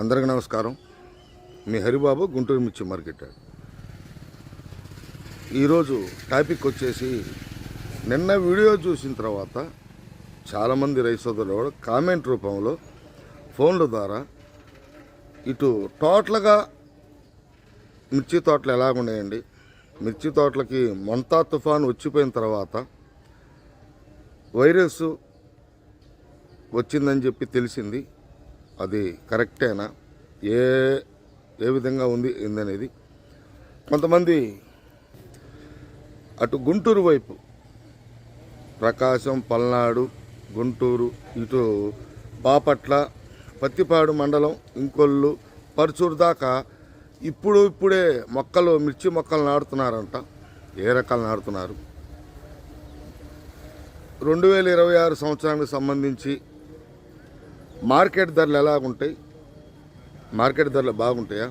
అందరికీ నమస్కారం. మీ హరిబాబు గుంటూరు మిర్చి మార్కెట్. ఈరోజు టాపిక్ వచ్చేసి నిన్న వీడియో చూసిన తర్వాత చాలామంది రైతులు కూడా కామెంట్ రూపంలో ఫోన్ల ద్వారా ఇటు టోటల్గా మిర్చి తోటలు ఎలాగున్నాయండి మిర్చి తోటలకి మొంతా తుఫాన్ వచ్చిపోయిన తర్వాత వైరస్ వచ్చిందని చెప్పి తెలిసింది. అది కరెక్టేనా? ఏ ఏ విధంగా ఉంది ఏందనేది? కొంతమంది అటు గుంటూరు వైపు ప్రకాశం పల్నాడు గుంటూరు ఇటు బాపట్ల పత్తిపాడు మండలం ఇంకొల్లు పరుచూరు దాకా ఇప్పుడు ఇప్పుడే మొక్కలు మిర్చి మొక్కలు నాడుతున్నారంట ఏ రకాలు నాడుతున్నారు రెండు వేల ఇరవై ఆరు సంవత్సరానికి సంబంధించి మార్కెట్ ధరలు ఎలా ఉంటాయి మార్కెట్ ధరలు బాగుంటాయా?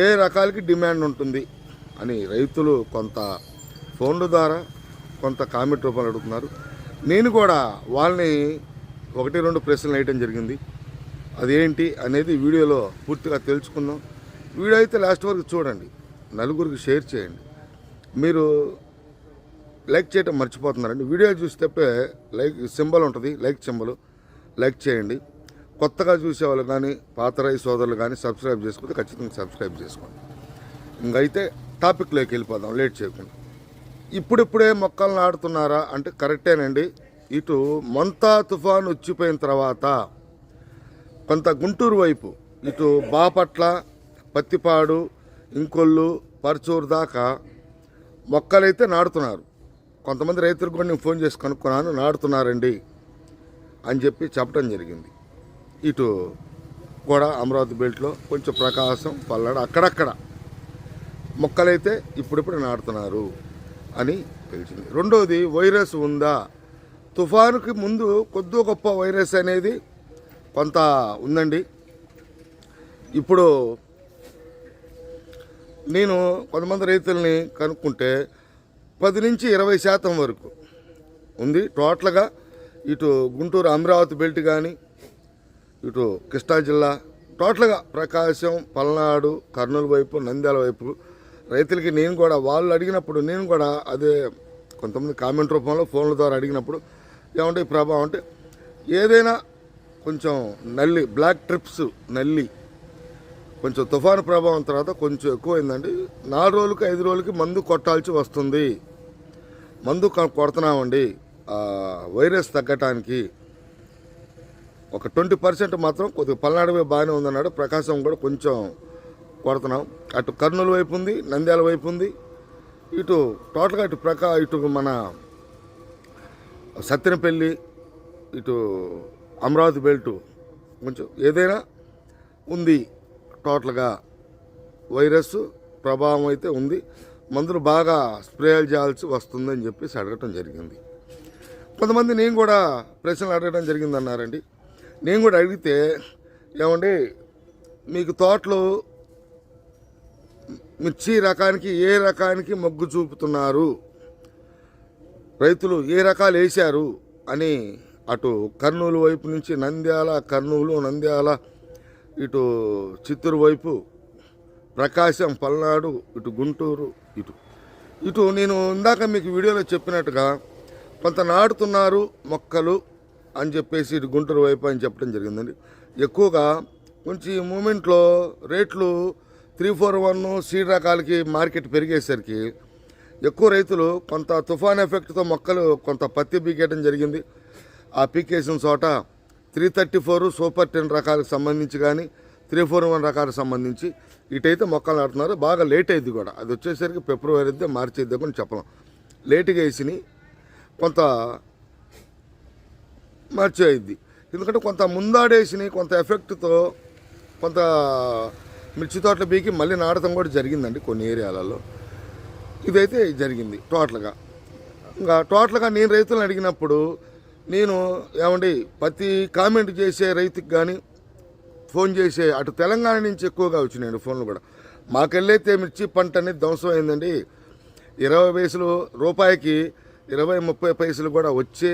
ఏ రకాలకి డిమాండ్ ఉంటుంది అని రైతులు కొంత ఫోన్ల ద్వారా కొంత కామెంట్ రూపంలో అడుగుతున్నారు. నేను కూడా వాళ్ళని ఒకటి రెండు ప్రశ్నలు వేయటం జరిగింది. అదేంటి అనేది వీడియోలో పూర్తిగా తెలుసుకుందాం. వీడియో అయితే లాస్ట్ వరకు చూడండి. నలుగురికి షేర్ చేయండి. మీరు లైక్ చేయటం మర్చిపోతున్నారండి. వీడియో చూస్తే లైక్ సింబల్ ఉంటుంది. Like symbol. లైక్ చేయండి. కొత్తగా చూసేవాళ్ళు కానీ పాత రై సోదరులు కానీ సబ్స్క్రైబ్ చేసుకుంటే ఖచ్చితంగా సబ్స్క్రైబ్ చేసుకోండి. ఇంకైతే టాపిక్లోకి వెళ్ళిపోదాం లేట్ చేయకుండా. ఇప్పుడిప్పుడే మొక్కలు నాటుతున్నారా అంటే కరెక్టేనండి. ఇటు మంతా తుఫాన్ వచ్చిపోయిన తర్వాత కొంత గుంటూరు వైపు ఇటు బాపట్ల పత్తిపాడు ఇంకొల్లు పరచూరు దాకా మొక్కలైతే నాటుతున్నారు. కొంతమంది రైతులు కూడా నేను ఫోన్ చేసి కనుక్కున్నాను నాటుతున్నారండి. అని చెప్పి చెప్పడం జరిగింది. ఇటు కూడా అమరావతి బెల్ట్లో కొంచెం ప్రకాశం పల్నాడు అక్కడక్కడ మొక్కలైతే ఇప్పుడిప్పుడు నాటుతున్నారు అని తెలిసింది. రెండవది వైరస్ ఉందా? తుఫానుకి ముందు కొద్ది గొప్ప వైరస్ అనేది కొంత ఉందండి. ఇప్పుడు నేను కొంతమంది రైతుల్ని కనుక్కుంటే పది నుంచి ఇరవై శాతం వరకు ఉంది. టోటల్గా ఇటు గుంటూరు అమరావతి బెల్ట్ కానీ ఇటు కృష్ణా జిల్లా టోటల్గా ప్రకాశం పల్నాడు కర్నూలు వైపు నంద్యాల వైపు రైతులకి నేను కూడా వాళ్ళు అడిగినప్పుడు నేను కూడా అదే కొంతమంది కామెంట్ రూపంలో ఫోన్ల ద్వారా అడిగినప్పుడు ఏమంటే ప్రభావం అంటే ఏదైనా కొంచెం నల్లి బ్లాక్ ట్రిప్స్ నల్లి కొంచెం తుఫాను ప్రభావం తర్వాత కొంచెం ఎక్కువైందండి నాలుగు రోజులకి ఐదు రోజులకి మందు కొట్టాల్సి వస్తుంది. మందు కొడుతున్నామండి. వైరస్ తగ్గటానికి ఒక ట్వంటీ పర్సెంట్ మాత్రం కొద్దిగా పల్నాడు వైపు బాగానే ఉందన్నాడు. ప్రకాశం కూడా కొంచెం కొడుతున్నాం. అటు కర్నూలు వైపు ఉంది నంద్యాల వైపు ఉంది. ఇటు టోటల్గా ఇటు ప్రకా ఇటు మన సత్తెనపల్లి ఇటు అమరావతి బెల్ట్ కొంచెం ఏదైనా ఉంది టోటల్గా. వైరస్ ప్రభావం అయితే ఉంది. మందులు బాగా స్ప్రేలు చేయాల్సి వస్తుందని చెప్పేసి అడగటం జరిగింది. కొంతమంది నేను కూడా ప్రశ్నలు అడగడం జరిగింది అన్నారండి నేను కూడా అడిగితే ఏమండి మీకు తోటలో మిర్చి రకానికి ఏ రకానికి మొగ్గు చూపుతున్నారు? రైతులు ఏ రకాలు వేశారు? అని అటు కర్నూలు వైపు నుంచి నంద్యాల కర్నూలు నంద్యాల ఇటు చిత్తూరు వైపు ప్రకాశం పల్నాడు ఇటు గుంటూరు ఇటు. ఇటు నేను ఇందాక మీకు వీడియోలో చెప్పినట్టుగా కొంత నాటుతున్నారు మొక్కలు అని చెప్పేసి ఇటు గుంటూరు వైపు అని చెప్పడం జరిగిందండి. ఎక్కువగా కొంచెం ఈ మూమెంట్లో రేట్లు త్రీ ఫోర్ వన్ సీడ్ రకాలకి మార్కెట్ పెరిగేసరికి ఎక్కువ రైతులు కొంత తుఫాన్ ఎఫెక్ట్తో మొక్కలు కొంత పత్తి పీకేయడం జరిగింది. ఆ పీకేసిన చోట three thirty four super ten రకాలకు సంబంధించి కానీ త్రీ ఫోర్ వన్ రకాలకు సంబంధించి ఇటైతే మొక్కలు నాటుతున్నారు. బాగా లేట్ అయింది కూడా. అది వచ్చేసరికి ఫిబ్రవరి అయితే మార్చి అయితే చెప్పలేం. లేటుగా వేసినాయి. కొంత మ్యాచ్ అయింది. ఎందుకంటే కొంత ముందాడేసినాయి కొంత ఎఫెక్ట్తో కొంత మిర్చి తోటలు బీకి మళ్ళీ నాడటం కూడా జరిగిందండి కొన్ని ఏరియాలలో. ఇదైతే జరిగింది టోటల్గా. ఇంకా టోటల్గా నేను రైతులను అడిగినప్పుడు నేను ఏమండి ప్రతి కామెంట్ చేసే రైతుకి కానీ ఫోన్ చేసే అటు తెలంగాణ నుంచి ఎక్కువగా వచ్చినాయండి ఫోన్లు కూడా. మాకెళ్ళైతే మిర్చి పంట అనేది ధ్వంసం అయిందండి. ఇరవై వేసులు రూపాయికి ఇరవై ముప్పై పైసలు కూడా వచ్చే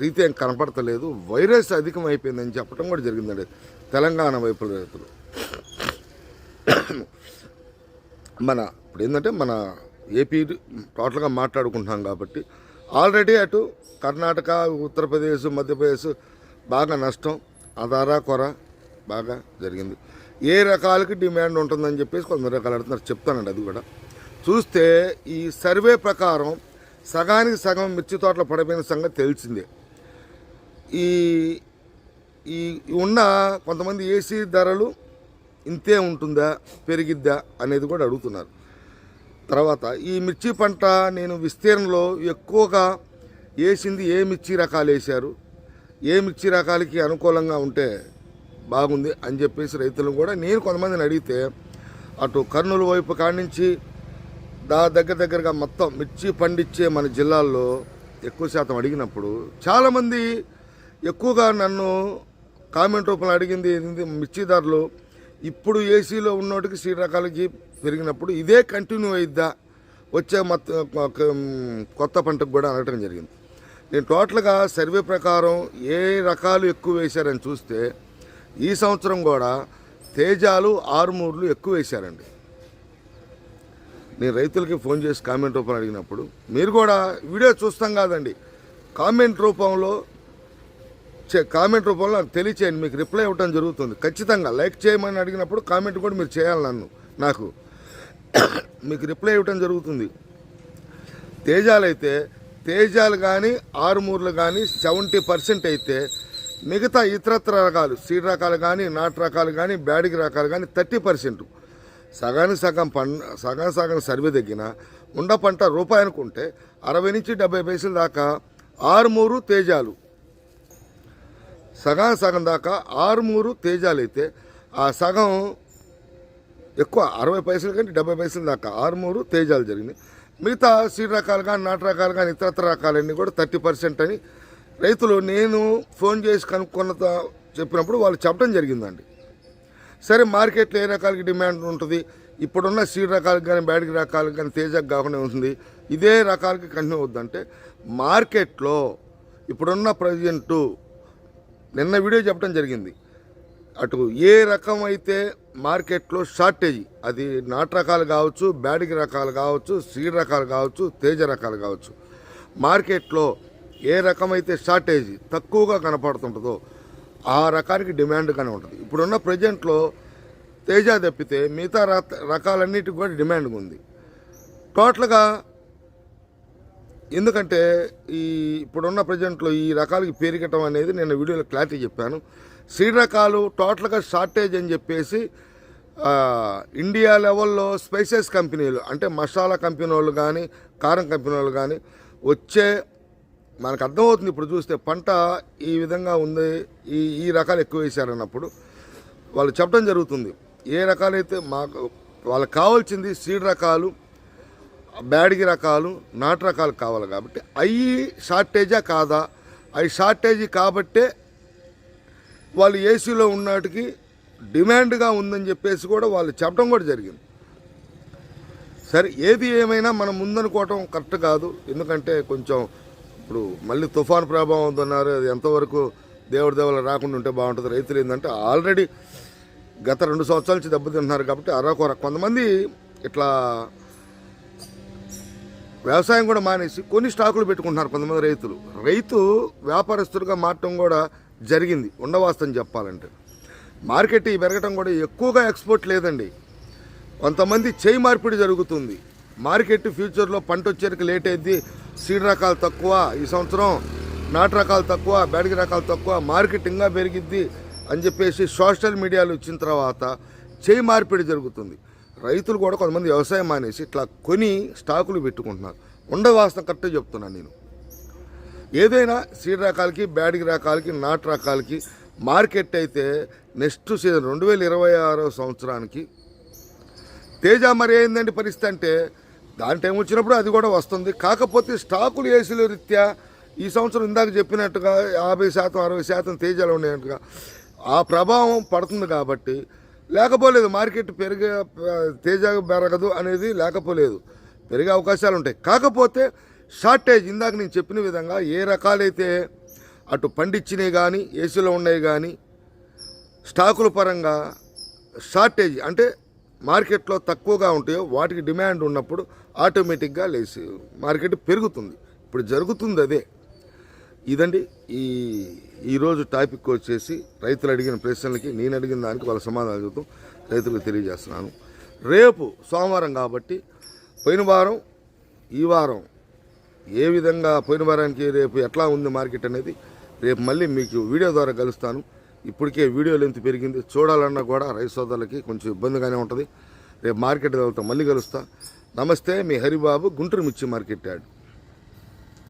రీతి ఏం కనపడతలేదు. వైరస్ అధికమైపోయిందని చెప్పడం కూడా జరిగిందండి తెలంగాణ వైపు రైతులు. మన ఇప్పుడు ఏంటంటే మన ఏపీ టోటల్గా మాట్లాడుకుంటున్నాం కాబట్టి ఆల్రెడీ అటు కర్ణాటక ఉత్తరప్రదేశ్ మధ్యప్రదేశ్ బాగా నష్టం అదారా కొర బాగా జరిగింది. ఏ రకాలకి డిమాండ్ ఉంటుందని చెప్పేసి కొందరు రకాలు అడుగుతున్నారు. చెప్తానండి అది కూడా. చూస్తే ఈ సర్వే ప్రకారం సగానికి సగం మిర్చి తోటలు పడిపోయిన సంగతి తెలిసిందే. ఈ ఈ ఉన్న కొంతమంది ఏసీ ధరలు ఇంతే ఉంటుందా పెరిగిద్దా అనేది కూడా అడుగుతున్నారు. తర్వాత ఈ మిర్చి పంట నేను విస్తీర్ణంలో ఎక్కువగా వేసింది ఏ మిర్చి రకాలు వేశారు ఏ మిర్చి రకాలకి అనుకూలంగా ఉంటే బాగుంది అని చెప్పేసి రైతులను కూడా నేను కొంతమందిని అడిగితే అటు కర్నూలు వైపు కాడించి దా దగ్గర దగ్గరగా మొత్తం మిర్చి పండించే మన జిల్లాల్లో ఎక్కువ శాతం అడిగినప్పుడు చాలామంది ఎక్కువగా నన్ను కామెంట్ రూపంలో అడిగింది ఏంది మిర్చి ధరలు ఇప్పుడు ఏసీలో ఉన్నోటికి సీట్ రకాలకి పెరిగినప్పుడు ఇదే కంటిన్యూ అయిద్దా? వచ్చే మొత్తం కొత్త పంటకు కూడా అనటం జరిగింది. నేను టోటల్గా సర్వే ప్రకారం ఏ రకాలు ఎక్కువ వేశారని చూస్తే ఈ సంవత్సరం కూడా తేజాలు ఆరుమూర్లు ఎక్కువ వేశారండి. నేను రైతులకి ఫోన్ చేసి కామెంట్ రూపంలో అడిగినప్పుడు మీరు కూడా వీడియో చూస్తాం కాదండి. కామెంట్ రూపంలో చే- కామెంట్ రూపంలో నాకు తెలియచేయండి మీకు రిప్లై ఇవ్వడం జరుగుతుంది. ఖచ్చితంగా లైక్ చేయమని అడిగినప్పుడు కామెంట్ కూడా మీరు చేయాలి నన్ను నాకు. మీకు రిప్లై ఇవ్వడం జరుగుతుంది. తేజాలు అయితే తేజాలు కానీ ఆరుమూర్లు కానీ సెవెంటీ పర్సెంట్ అయితే మిగతా ఇతరత్ర రకాలు సీడ్ రకాలు కానీ నాటు రకాలు కానీ బ్యాడిగి రకాలు కానీ థర్టీ పర్సెంట్. సగానికి సగం పంట సగం సగం సర్వే తగ్గిన ఉండ పంట రూపాయి అనుకుంటే అరవై నుంచి డెబ్బై పైసల దాకా ఆరుమూరు తేజాలు. సగం సగం దాకా ఆరుమూరు తేజాలు అయితే ఆ సగం ఎక్కువ అరవై పైసలు కంటే డెబ్బై పైసల దాకా ఆరుమూరు తేజాలు జరిగినాయి. మిగతా సీడ్ రకాలు కానీ నాటు రకాలు కానీ ఇతరత్ర రకాలన్నీ కూడా థర్టీ పర్సెంట్ అని రైతులు నేను ఫోన్ చేసి కనుక్కున్న చెప్పినప్పుడు వాళ్ళు చెప్పడం జరిగిందండి. సరే మార్కెట్లో ఏ రకాలకి డిమాండ్ ఉంటుంది? ఇప్పుడున్న సీడ్ రకాలకు కానీ బ్యాటరీ రకాలకు కానీ తేజకు కాకుండా ఉంటుంది. ఇదే రకాలకి కంటిన్యూ అవుద్దంటే మార్కెట్లో ఇప్పుడున్న ప్రజెంటు నిన్న వీడియో చెప్పడం జరిగింది. అటు ఏ రకం అయితే మార్కెట్లో షార్టేజ్ అది నాటు రకాలు కావచ్చు బ్యాడిగి రకాలు కావచ్చు సీడ్ రకాలు కావచ్చు తేజ రకాలు కావచ్చు మార్కెట్లో ఏ రకమైతే షార్టేజ్ తక్కువగా కనపడుతుంటుందో ఆ రకానికి డిమాండ్ కానీ ఉంటుంది. ఇప్పుడున్న ప్రజెంట్లో తేజ తప్పితే మిగతా రక- రకాలన్నిటికి కూడా డిమాండ్ ఉంది. టోటల్గా ఎందుకంటే ఈ ఇప్పుడున్న ప్రజెంట్లో ఈ రకాలకి పెరగటం అనేది నేను వీడియోలో క్లారిటీ చెప్పాను. సీడ్ రకాలు టోటల్గా షార్టేజ్ అని చెప్పేసి ఇండియా లెవెల్లో స్పైసెస్ కంపెనీలు అంటే మసాలా కంపెనీ వాళ్ళు కానీ కారం కంపెనీ వాళ్ళు కానీ వచ్చే మనకు అర్థమవుతుంది ఇప్పుడు చూస్తే పంట ఈ విధంగా ఉంది. ఈ ఈ రకాలు ఎక్కువ వేశారన్నప్పుడు వాళ్ళు చెప్పడం జరుగుతుంది. ఏ రకాలైతే మాకు వాళ్ళకి కావాల్సింది సీడ్ రకాలు బ్యాడిగి రకాలు నాటు రకాలు కావాలి కాబట్టి అవి షార్టేజా కాదా? అవి షార్టేజీ కాబట్టే వాళ్ళు ఏసీలో ఉన్నటికి డిమాండ్గా ఉందని చెప్పేసి కూడా వాళ్ళు చెప్పడం కూడా జరిగింది. సరే ఏది ఏమైనా మనం ముందనుకోవటం కరెక్ట్ కాదు. ఎందుకంటే కొంచెం ఇప్పుడు మళ్ళీ తుఫాన్ ప్రభావం ఉందన్నారు అది ఎంతవరకు దేవుడి దేవల రాకుండా ఉంటే బాగుంటుంది. రైతులు ఏంటంటే ఆల్రెడీ గత రెండు సంవత్సరాల నుంచి దెబ్బతింటున్నారు కాబట్టి అరకొర. కొంతమంది ఇట్లా వ్యవసాయం కూడా మానేసి కొన్ని స్టాకులు పెట్టుకుంటున్నారు కొంతమంది రైతులు. రైతు వ్యాపారస్తులుగా మారటం కూడా జరిగింది. ఉండవాస్తని చెప్పాలంటే. మార్కెట్ ఈ పెరగటం కూడా ఎక్కువగా ఎక్స్పోర్ట్ లేదండి. కొంతమంది చేయి మార్పిడి జరుగుతుంది. మార్కెట్ ఫ్యూచర్లో పంట వచ్చేకి లేట్ అయింది. సీడ్ రకాలు తక్కువ. ఈ సంవత్సరం నాటు రకాలు తక్కువ బ్యాడిగి రకాలు తక్కువ మార్కెట్ ఇంకా పెరిగిద్ది అని చెప్పేసి సోషల్ మీడియాలో వచ్చిన తర్వాత చేయి మార్పిడి జరుగుతుంది. రైతులు కూడా కొంతమంది వ్యవసాయం మానేసి ఇట్లా కొని స్టాకులు పెట్టుకుంటున్నారు. ఉండవాసన కరెక్టే చెప్తున్నాను నేను. ఏదైనా సీడ్ రకాలకి బ్యాడిగి రకాలకి నాటు రకాలకి మార్కెట్ అయితే నెక్స్ట్ సీజన్ రెండు వేల ఇరవై ఆరో సంవత్సరానికి తేజ మరి ఏందండి పరిస్థితి అంటే దాని టైం వచ్చినప్పుడు అది కూడా వస్తుంది. కాకపోతే స్టాకులు ఏసీల రీత్యా ఈ సంవత్సరం ఇందాక చెప్పినట్టుగా యాభై శాతం అరవై శాతం తేజాలు ఉండేట్టుగా ఆ ప్రభావం పడుతుంది కాబట్టి లేకపోలేదు మార్కెట్ పెరిగే తేజ పెరగదు అనేది లేకపోలేదు. పెరిగే అవకాశాలు ఉంటాయి. కాకపోతే షార్టేజ్ ఇందాక నేను చెప్పిన విధంగా ఏ రకాలైతే అటు పండించినవి కానీ ఏసీలో ఉన్నాయి కానీ స్టాకుల పరంగా షార్టేజ్ అంటే మార్కెట్లో తక్కువగా ఉంటాయో వాటికి డిమాండ్ ఉన్నప్పుడు ఆటోమేటిక్గా లేచి మార్కెట్ పెరుగుతుంది. ఇప్పుడు జరుగుతుంది అదే. ఇదండి ఈ ఈరోజు టాపిక్ వచ్చేసి రైతులు అడిగిన ప్రశ్నలకి నేను అడిగిన దానికి వాళ్ళ సమాధానం చెబుతూ రైతులకు తెలియజేస్తున్నాను. రేపు సోమవారం కాబట్టి పోయిన వారం ఈ వారం ఏ విధంగా పోయిన వారానికి రేపు ఎట్లా ఉంది మార్కెట్ అనేది రేపు మళ్ళీ మీకు వీడియో ద్వారా కలుస్తాను. ఇప్పటికే వీడియో లెంత్ పెరిగింది. చూడాలన్నా కూడా రైతు సోదరులకి కొంచెం ఇబ్బందిగానే ఉంటుంది. రేపు మార్కెట్ వెళ్తాం మళ్ళీ కలుస్తా. నమస్తే మీ హరిబాబు గుంటూరు మిర్చి మార్కెట్ యాడ్.